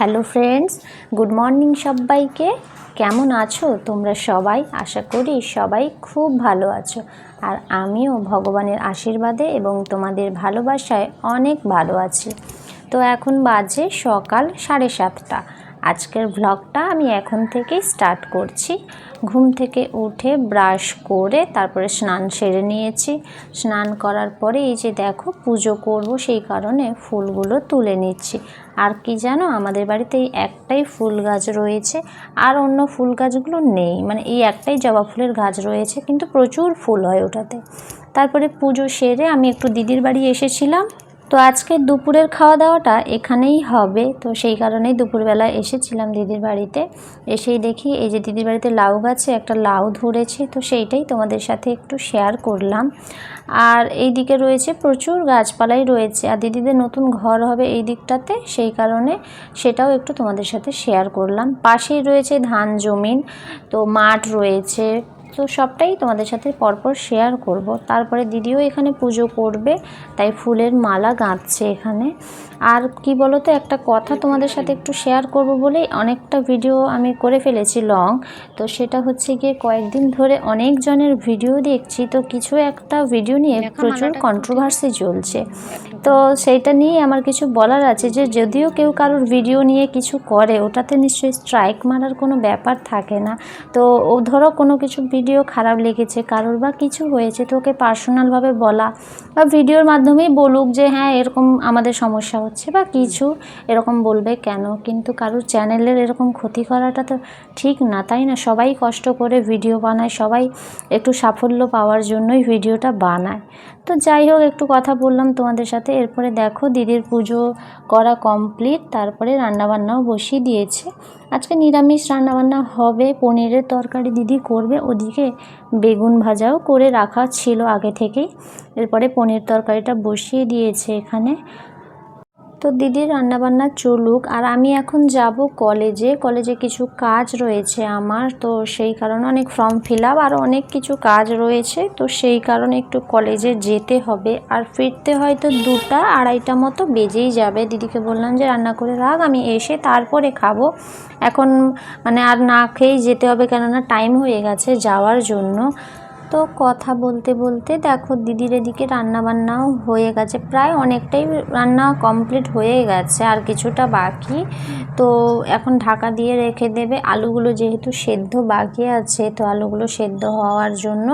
Hello friends, good morning সবাইকে। কেমন আছো? তোমরা সবাই? আশা করি সবাই খুব ভালো আছো। আর আমিও ভগবানের আশীর্বাদে এবং তোমাদের ভালোবাসায় অনেক ভালো আছি। তো এখন বাজে সকাল সাড়ে সাতটা। আজকের ভ্লগটা আমি এখন থেকেই স্টার্ট করছি। ঘুম থেকে উঠে ব্রাশ করে তারপরে স্নান সেরে নিয়েছি। স্নান করার পরে এই যে দেখো পুজো করব সেই কারণে ফুলগুলো তুলে নিচ্ছি। আর কি জানো? আমাদের বাড়িতে এই একটাই ফুল গাছ রয়েছে, আর অন্য ফুল গাছগুলো নেই। মানে এই একটাই জবা ফুলের গাছ রয়েছে, কিন্তু প্রচুর ফুল হয় ওটাতে। তারপরে পুজো সেরে আমি একটু দিদির বাড়ি এসেছিলাম। তো আজকে দুপুরের খাওয়া দাওয়াটা এখানেই হবে। তো সেই কারণেই দুপুরবেলা এসেছিলাম দিদির বাড়িতে। এসেই দেখি এই যে দিদির বাড়িতে লাউ গাছে একটা লাউ ধরেছে, তো সেইটাই তোমাদের সাথে একটু শেয়ার করলাম। আর এই দিকে রয়েছে প্রচুর গাছপালাই রয়েছে, আর দিদিদের নতুন ঘর হবে এই দিকটাতে, সেই কারণে সেটাও একটু তোমাদের সাথে শেয়ার করলাম। পাশেই রয়েছে ধান জমিন, তো মাঠ রয়েছে। তো সবটাই তোমাদের সাথে পরপর শেয়ার করব। তারপরে দিদিও এখানে পুজো করবে তাই ফুলের মালা গাঁথছে এখানে। আর কি বলো তো একটা কথা তোমাদের সাথে একটু শেয়ার করব বলেই অনেকটা ভিডিও আমি করে ফেলেছি লং তো সেটা হচ্ছে গিয়ে কয়েকদিন ধরে অনেকজনের ভিডিও দেখছি তো কিছু একটা ভিডিও নিয়ে প্রচুর কন্ট্রোভার্সি চলছে। তো সেইটা নিয়ে আমার কিছু বলার আছে যে যদিও কেউ কারোর ভিডিও নিয়ে কিছু করে ওটাতে নিশ্চয়ই স্ট্রাইক মারার কোনো ব্যাপার থাকে না। তো ও ধরো কোনো কিছু ভিডিও খারাপ লেগেছে, কারোর বা কিছু হয়েছে, তো ওকে পার্সোনালভাবে বলা বা ভিডিওর মাধ্যমেই বলুক যে হ্যাঁ এরকম আমাদের সমস্যা হচ্ছে বা কিছু এরকম বলবে কেন? কিন্তু কারোর চ্যানেলের এরকম ক্ষতি করাটা তো ঠিক না, তাই না? সবাই কষ্ট করে ভিডিও বানায়, সবাই একটু সাফল্য পাওয়ার জন্যই ভিডিওটা বানায়। তো যাই হোক, একটু কথা বললাম তোমাদের সাথে। এরপরে দেখো, দিদির পুজো করা কমপ্লিট তারপরে রান্নাবান্নাও বসিয়ে দিয়েছে। আজকে নিরামিষ রান্নাবান্না হবে, পনিরের তরকারি দিদি করবে, ওদিকে বেগুন ভাজাও করে রাখা ছিল আগে থেকেই। এরপরে পনির তরকারিটা বসিয়ে দিয়েছে এখানে। তো দিদির রান্নাবান্না চলুক, আর আমি এখন যাব কলেজে। কলেজে কিছু কাজ রয়েছে আমার, তো সেই কারণে অনেক ফর্ম ফিল আপ আর অনেক কিছু কাজ রয়েছে, তো সেই কারণে একটু কলেজে যেতে হবে। আর ফিরতে হয়তো দুটা আড়াইটা মতো বেজেই যাবে। দিদিকে বললাম যে, রান্না করে রাখ, আমি এসে তারপরে খাব। এখন মানে আর না খেয়েই যেতে হবে কেননা টাইম হয়ে গেছে যাওয়ার জন্য। তো কথা বলতে বলতে দেখো দিদির এদিকে রান্না বান্নাও হয়ে গেছে। প্রায় অনেকটাই রান্না কমপ্লিট হয়ে গেছে, আর কিছুটা বাকি। তো এখন ঢাকা দিয়ে রেখে দেবে। আলুগুলো যেহেতু সেদ্ধ বাকি আছে, তো আলুগুলো সেদ্ধ হওয়ার জন্য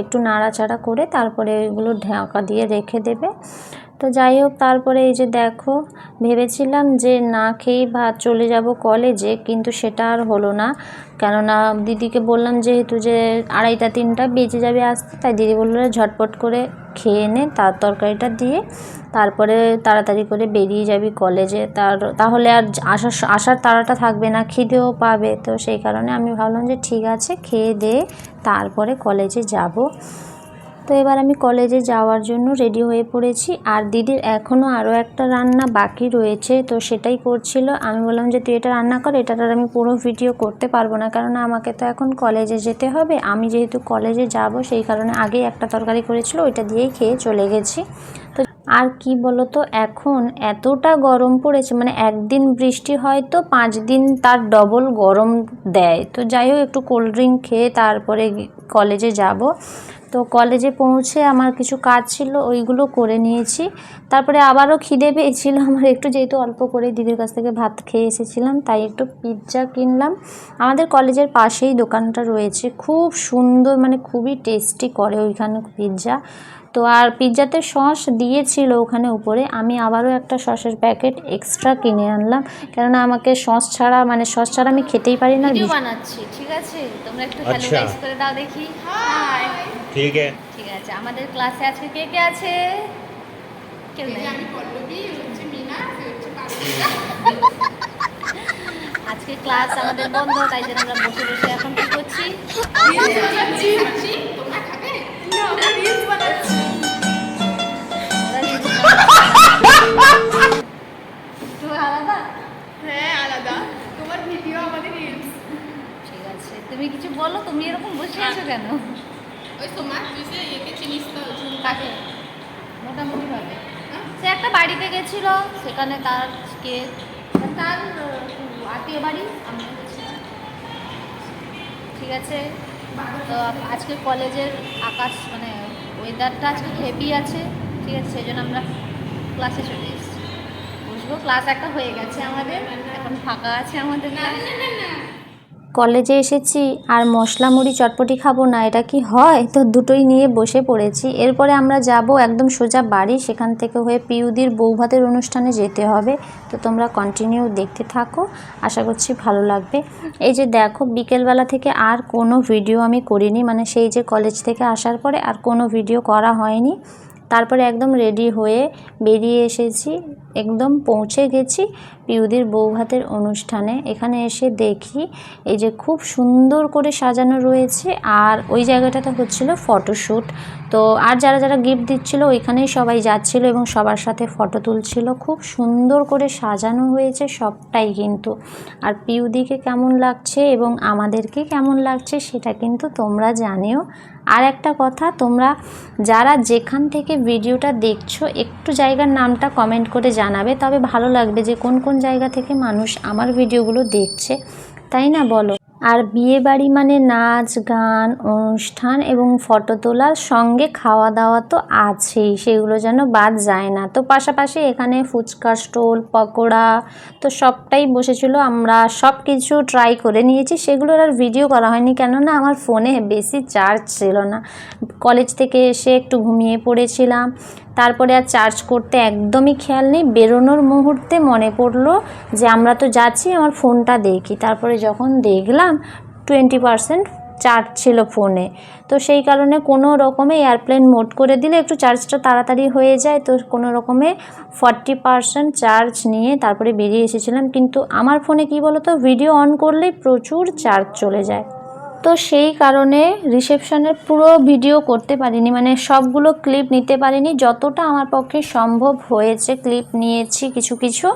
একটু নাড়াচাড়া করে তারপরে ওইগুলো ঢাকা দিয়ে রেখে দেবে। তো যাই হোক, তারপরে এই যে দেখো, ভেবেছিলাম যে না খেয়েই ভাত চলে যাব কলেজে, কিন্তু সেটা আর হলো না। কেননা দিদিকে বললাম যেহেতু যে আড়াইটা তিনটা বেঁচে যাবে আসতে, তাই দিদি বলল ঝটপট করে খেয়ে নে, তার তরকারিটা দিয়ে তারপরে তাড়াতাড়ি করে বেরিয়ে যাবি কলেজে। তার, তাহলে আর আসার আসার তাড়াটা থাকবে না, খিদেও পাবে। তো সেই কারণে আমি ভাবলাম যে ঠিক আছে, খেয়ে দে, তারপরে কলেজে যাব। তো এবার আমি কলেজে যাওয়ার জন্য রেডি হয়ে পড়েছি। আর দিদির এখনও আরও একটা রান্না বাকি রয়েছে, তো সেটাই করছিল। আমি বললাম যে, তুই এটা রান্না কর, এটার আর আমি পুরো ভিডিও করতে পারব না। কারণ আমাকে তো এখন কলেজে যেতে হবে। আমি যেহেতু কলেজে যাব, সেই কারণে আগেই একটা তরকারি করেছিল, ওইটা দিয়েই খেয়ে চলে গেছি। তো আর কি বলতো, এখন এতটা গরম পড়েছে মানে একদিন বৃষ্টি হয় তো পাঁচ দিন তার ডবল গরম দেয়। তো যাই হোক, একটু কোল্ড ড্রিঙ্ক খেয়ে তারপরে কলেজে যাব। তো কলেজে পৌঁছে আমার কিছু কাজ ছিল ওইগুলো করে নিয়েছি। তারপরে আবারও খিদে পেয়েছিল আমার একটু যেহেতু অল্প করে দিদির কাছ থেকে ভাত খেয়ে এসেছিলাম তাই একটু পিৎজা কিনলাম। আমাদের কলেজের পাশেই দোকানটা রয়েছে খুব সুন্দর মানে খুবই টেস্টি করে ওইখানে পিৎজা তো আর পিৎজাতে সস দিয়েছিল ওখানে উপরে আমি আবারও একটা সসের প্যাকেট এক্সট্রা কিনে আনলাম। কেননা আমাকে সস ছাড়া মানে সস ছাড়া আমি খেতেই পারি না। বানাচ্ছি ঠিক আছে? তোমরা একটু হ্যালো আচ্ছা। করে দাও দেখি। হাই ঠিক আছে। ঠিক আছে আমাদের ক্লাসে আজকে কে কে আছে? আজকে ক্লাস আমাদের বন্ধ তাই জন্য আমরা বসে বসে এখন কি করছি? তোমরা খাবে? না আমরা রিলস বানাচ্ছি। গেছিল, সেখানে তার তারকে তার আত্মীয় বাড়ি ঠিক আছে। তো আজকে কলেজের আকাশ মানে ওয়েদারটা আজকে হেভি আছে, ঠিক আছে সেই জন্য আমরা ক্লাসে চলে এসেছি। বুঝব ক্লাস একটা হয়ে গেছে আমাদের, এখন ফাঁকা আছে আমাদের। কলেজে এসেছি আর মশলা মুড়ি চটপটি খাব না, এটা কি হয়? তো দুটোই নিয়ে বসে পড়েছি। এরপরে আমরা যাব একদম সোজা বাড়ি, সেখান থেকে হয়ে পিউদির বৌভাতের অনুষ্ঠানে যেতে হবে। তো তোমরা কন্টিনিউ দেখতে থাকো, আশা করছি ভালো লাগবে। এই যে দেখো, বিকেলবেলা থেকে আর কোনো ভিডিও আমি করিনি মানে সেই যে কলেজ থেকে আসার পরে আর কোনো ভিডিও করা হয়নি। তারপরে একদম রেডি হয়ে বেরিয়ে এসেছি। একদম পৌঁছে গেছি পিউদির বৌভাতের অনুষ্ঠানে। এখানে এসে দেখি এই যে খুব সুন্দর করে সাজানো রয়েছে আর ওই জায়গাটাতে হচ্ছিল ফটোশ্যুট। তো আর যারা যারা গিফট দিচ্ছিল ওইখানেই সবাই যাচ্ছিল এবং সবার সাথে ফটো তুলছিল। খুব সুন্দর করে সাজানো হয়েছে সবটাই কিন্তু। আর পিউদিকে কেমন লাগছে এবং আমাদেরকে কেমন লাগছে সেটা কিন্তু তোমরা জানিও। আর একটা কথা, তোমরা যারা যেখান থেকে ভিডিওটা দেখছ, একটু জায়গার নামটা কমেন্ট করে জানাবে, তবে ভালো লাগবে যে কোন কোন জায়গা থেকে মানুষ আমার ভিডিওগুলো দেখছে, তাই না বলো? আর বিয়ে বাড়ি মানে নাচ, গান, অনুষ্ঠান এবং ফটো তোলার সঙ্গে খাওয়া দাওয়া তো আছেই, সেগুলো যেন বাদ যায় না। তো পাশাপাশি এখানে ফুচকার স্টোল, পকোড়া তো সবটাই বসেছিল, আমরা সব কিছু ট্রাই করে নিয়েছি, সেগুলোর আর ভিডিও করা হয়নি, কেননা আমার ফোনে বেশি চার্জ ছিল না। কলেজ থেকে এসে একটু ঘুমিয়ে পড়েছিলাম তারপরে আর চার্জ করতে একদমই খেয়াল নেই। বেরোনোর মুহূর্তে মনে পড়ল যে, আমরা তো যাচ্ছি, আমার ফোনটা দেখি। তারপরে যখন দেখলাম টোয়েন্টি পারসেন্ট চার্জ ছিল ফোনে তো সেই কারণে কোনো রকমে এয়ারপ্লেন মোড করে দিলে একটু চার্জটা তাড়াতাড়ি হয়ে যায়। তো কোনো রকমে ফর্টি পারসেন্ট চার্জ নিয়ে তারপরে বেরিয়ে এসেছিলাম। কিন্তু আমার ফোনে কি বলো তো ভিডিও অন করলেই প্রচুর চার্জ চলে যায়। তো সেই কারণে রিসেপশনের পুরো ভিডিও করতে পারিনি। মানে সবগুলো ক্লিপ নিতে পারিনি। যতটা আমার পক্ষে সম্ভব হয়েছে ক্লিপ নিয়েছি কিছু কিছু।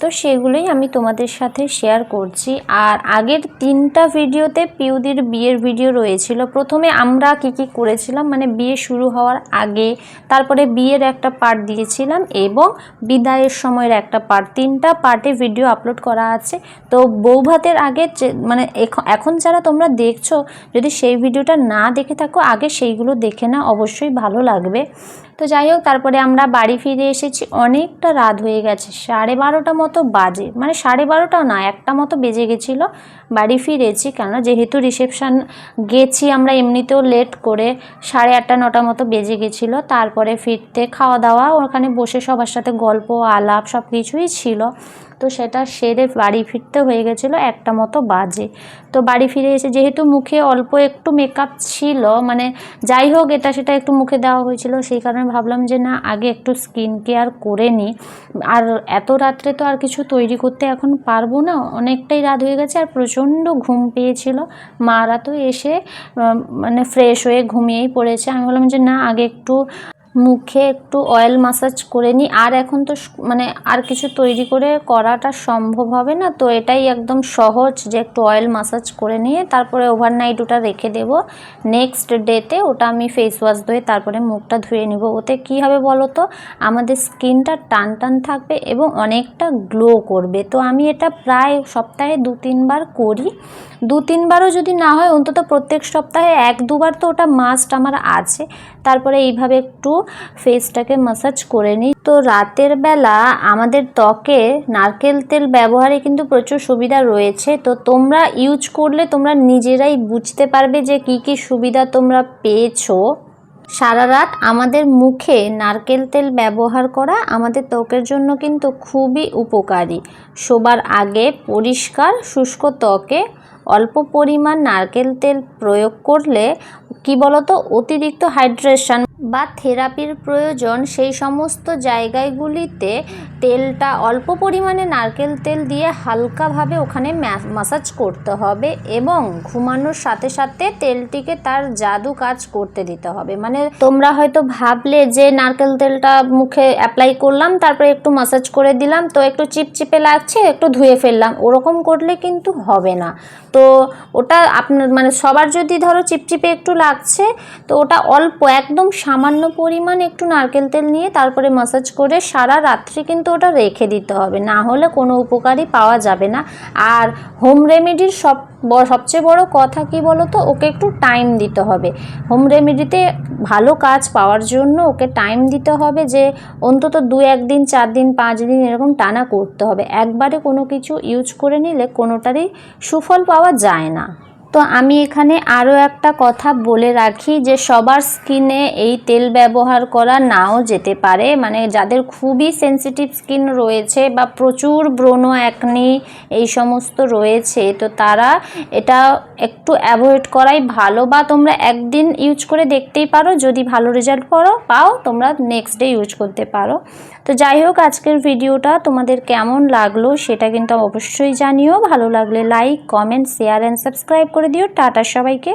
তো সেগুলোই আমি তোমাদের সাথে শেয়ার করছি। আর আগের তিনটা ভিডিওতে পিউদির বিয়ের ভিডিও রয়েছিল। প্রথমে আমরা কি কি করেছিলাম? মানে বিয়ে শুরু হওয়ার আগে তারপরে বিয়ের একটা পার্ট দিয়েছিলাম এবং বিদায়ের সময়ের একটা পার্ট তিনটা পার্টে ভিডিও আপলোড করা আছে। তো বৌভাতের আগে মানে এখ- এখন যারা তোমরা দেখছ যদি সেই ভিডিওটা না দেখে থাকো, আগে সেইগুলো দেখে না অবশ্যই ভালো লাগবে। তো যাই হোক, তারপরে আমরা বাড়ি ফিরে এসেছি। অনেকটা রাত হয়ে গেছে, সাড়ে বারোটা মতো বাজে। মানে সাড়ে বারোটাও না, একটা মতো বেজে গেছিল। বাড়ি ফিরেছি কেন যেহেতু রিসেপশান গেছি আমরা এমনিতেও লেট করে, সাড়ে আটটা, নটা মতো বেজে গেছিল। তারপরে ফিরতে খাওয়া দাওয়া, ওখানে বসে সবার সাথে গল্প, আলাপ সব কিছুই ছিল। তো সেটা সেরে বাড়ি ফিরতে হয়ে গেছিল একটা মতো বাজে। তো বাড়ি ফিরে এসে যেহেতু মুখে অল্প একটু মেকআপ ছিল মানে যাই হোক এটা সেটা একটু মুখে দেওয়া হয়েছিল, সেই কারণে ভাবলাম যে না, আগে একটু স্কিন কেয়ার করে নিই। আর এত রাত্রে তো আর কিছু তৈরি করতে এখন পারব না, অনেকটাই রাত হয়ে গেছে আর প্রচণ্ড ঘুম পেয়েছিল। মারা তো এসে মানে ফ্রেশ হয়ে ঘুমিয়েই পড়েছে। আমি বললাম যে না, আগে একটু মুখে একটু অয়েল মাসাজ করে নিই আর এখন তো মানে আর কিছু তৈরি করে করাটা সম্ভব হবে না। তো এটাই একদম সহজ যে একটু অয়েল মাসাজ করে নিয়ে তারপরে ওভারনাইট ওটা রেখে দেব। নেক্সট ডেতে ওটা আমি ফেস ওয়াশ ধুয়ে তারপরে মুখটা ধুয়ে নিব। ওতে কী হবে বলো তো আমাদের স্কিনটা টান টান থাকবে এবং অনেকটা গ্লো করবে। তো আমি এটা প্রায় সপ্তাহে দু তিনবার করি। দু তিনবারও যদি না হয়, অন্তত প্রত্যেক সপ্তাহে এক দুবার তো ওটা মাস্ট আমার আছে। তারপরে এইভাবে একটু ফেসটাকে মাসাজ করে নিই। তো রাতের বেলা আমাদের ত্বকে নারকেল তেল ব্যবহারে কিন্তু প্রচুর সুবিধা রয়েছে। তো তোমরা ইউজ করলে তোমরা নিজেরাই বুঝতে পারবে যে কি কি সুবিধা তোমরা পেয়েছ। সারা রাত আমাদের মুখে নারকেল তেল ব্যবহার করা আমাদের ত্বকের জন্য কিন্তু খুবই উপকারী। শোবার আগে পরিষ্কার, শুষ্ক ত্বকে অল্প পরিমাণ নারকেল তেল প্রয়োগ করলে কি বলতো? অতিরিক্ত হাইড্রেশন বা থেরাপির প্রয়োজন, সেই সমস্ত জায়গাগুলিতে তেলটা অল্প পরিমাণে নারকেল তেল দিয়ে হালকাভাবে ওখানে মাসাজ করতে হবে এবং ঘুমানোর সাথে সাথে তেলটিকে তার জাদু কাজ করতে দিতে হবে। মানে তোমরা হয়তো ভাবলে যে নারকেল তেলটা মুখে অ্যাপ্লাই করলাম, তারপরে একটু মাসাজ করে দিলাম, তো একটু চিপচিপে লাগছে, একটু ধুয়ে ফেললাম, ওরকম করলে কিন্তু হবে না। তো ওটা আপনার মানে সবার যদি ধরো চিপচিপে একটু লাগছে, তো ওটা অল্প, একদম সামান্য পরিমাণ একটু নারকেল তেল নিয়ে তারপরে মাসাজ করে সারা রাত্রি কিন্তু ওটা রেখে দিতে হবে। না হলে কোনো উপকারই পাওয়া যাবে না। আর হোম রেমেডির সব সবচেয়ে বড় কথা কি বলো তো ওকে একটু টাইম দিতে হবে। হোম রেমেডিতে ভালো কাজ পাওয়ার জন্য ওকে টাইম দিতে হবে যে অন্তত দু একদিন চার দিন, পাঁচ দিন এরকম টানা করতে হবে। একবারে কোনো কিছু ইউজ করে নিলে কোনোটারই সুফল পাওয়া যায় না। তো আমি এখানে আরও একটা কথা বলে রাখি যে সবার স্কিনে এই তেল ব্যবহার করা নাও যেতে পারে। মানে যাদের খুবই সেনসিটিভ স্কিন রয়েছে বা প্রচুর ব্রণ অ্যাকনি এই সমস্ত রয়েছে, তো তারা এটা একটু অ্যাভয়েড করাই ভালো বা তোমরা একদিন ইউজ করে দেখতেই পারো, যদি ভালো রেজাল্ট পারো, পাও, তোমরা নেক্সট ডে ইউজ করতে পারো। তো যাই হোক, আজকের ভিডিওটা তোমাদের কেমন লাগল সেটা কিন্তু অবশ্যই জানিও। ভালো লাগলে like comment share and subscribe করে দিও টাটা সবাইকে।